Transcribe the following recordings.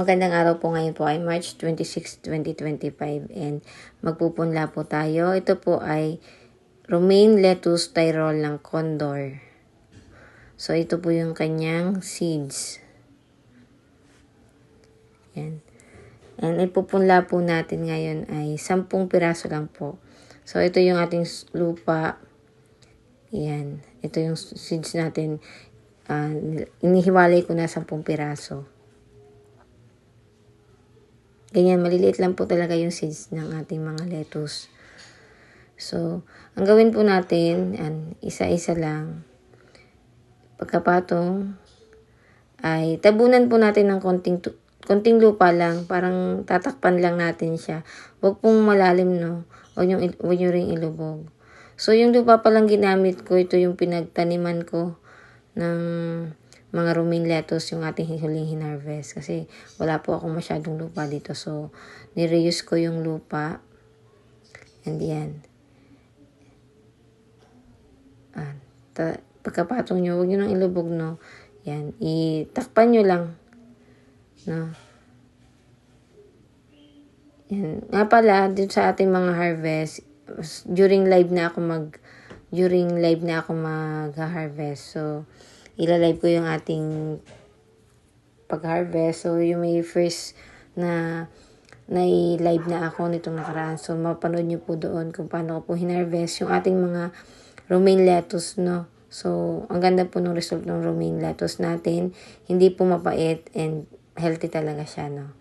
Magandang araw po ngayon po ay March 26, 2025 and magpupunla po tayo. Ito po ay romaine lettuce tyrol ng condor. So ito po yung kanyang seeds. Yan. And ipupunla po natin ngayon ay 10 piraso lang po. So ito yung ating lupa. Yan. Ito yung seeds natin. Uh, inihiwalay ko na 10 piraso. Ganyan, maliliit lang po talaga yung seeds ng ating mga lettuce. So, ang gawin po natin, isa-isa lang. Pagkapatong, ay tabunan po natin ng konting, konting lupa lang. Parang tatakpan lang natin siya. Huwag pong malalim, no? Huwag nyo, huwag nyo rin ilubog. So, yung lupa palang ginamit ko, ito yung pinagtaniman ko ng mga romaine lettuce yung ating huling hinarvest. Kasi wala po akong masyadong lupa dito. So, nireuse ko yung lupa. And yan. Ah, ta, pagkapatong nyo, huwag nyo nang ilubog, no? Yan. Itakpan nyo lang. No? Yan. Nga pala, dito sa ating mga harvest, during live na ako mag, during live na ako mag-harvest. So, ilalive ko yung ating pag-harvest. So, yung may first na na live na ako nitong nakaraan. So, mapanood nyo po doon kung paano ko po hinarvest yung ating mga romaine lettuce, no? So, ang ganda po ng result ng romaine lettuce natin. Hindi po mapait and healthy talaga siya, no?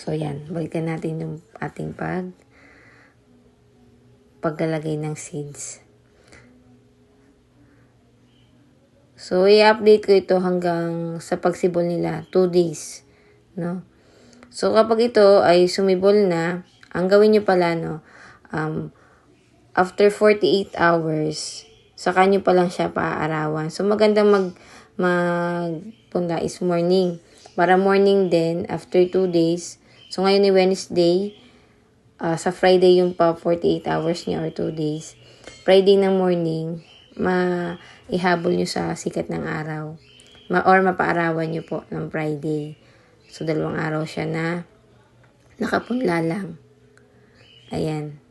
So, yan. Balikan natin yung ating pag paglalagay ng seeds. So, i-update ko ito hanggang sa pagsibol nila, 2 days, no? So, kapag ito ay sumibol na, ang gawin nyo pala, no, um, after 48 hours, saka nyo pa lang siya paaarawan. So, magandang mag, magpunta is morning. Para morning din, after 2 days, so ngayon ni Wednesday, uh, sa Friday yung pa 48 hours niya or 2 days. Friday ng morning, ma ihabol nyo sa sikat ng araw. Ma or mapaarawan nyo po ng Friday. So, dalawang araw siya na nakapunla lang. Ayan.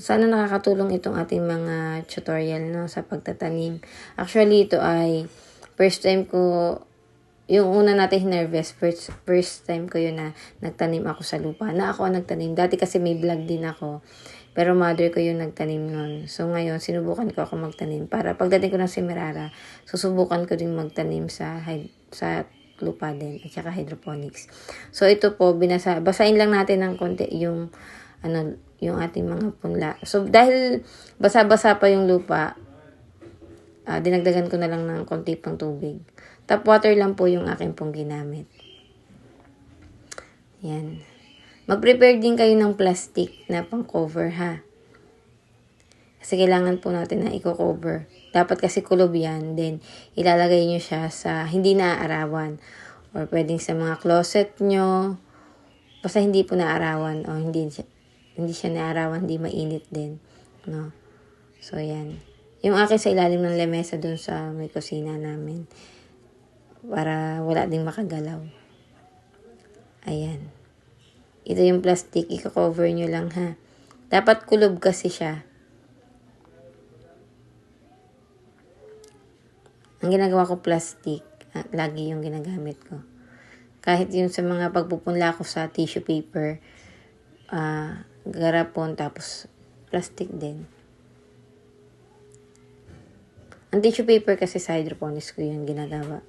Sana nakakatulong itong ating mga tutorial no, sa pagtatanim. Actually, ito ay first time ko, yung una natin hinarvest, first, first time ko yun na nagtanim ako sa lupa. Na ako ang nagtanim. Dati kasi may vlog din ako. Pero mother ko yung nagtanim nun. So ngayon, sinubukan ko ako magtanim. Para pagdating ko ng Semirara, susubukan ko din magtanim sa, sa lupa din. At saka hydroponics. So ito po, binasa, basahin lang natin ng konti yung, ano, yung ating mga punla. So dahil basa-basa pa yung lupa, uh, dinagdagan ko na lang ng konti pang tubig. Tap water lang po yung aking pong ginamit. Yan. Mag-prepare din kayo ng plastic na pang cover ha. Kasi kailangan po natin na i-cover. Dapat kasi kulob yan. Then, ilalagay nyo siya sa hindi naaarawan. Or pwedeng sa mga closet nyo. Basta hindi po naaarawan. O hindi siya, hindi siya naaarawan. Hindi mainit din. No? So, yan. Yung akin sa ilalim ng lemesa dun sa may kusina namin. Para wala ding makagalaw. Ayan. Ito yung plastic, i-cover nyo lang ha. Dapat kulob kasi siya. Ang ginagawa ko plastic, ah, lagi yung ginagamit ko. Kahit yung sa mga pagpupunla ko sa tissue paper, uh, garapon, tapos plastic din. Ang tissue paper kasi sa hydroponics ko yung ginagawa.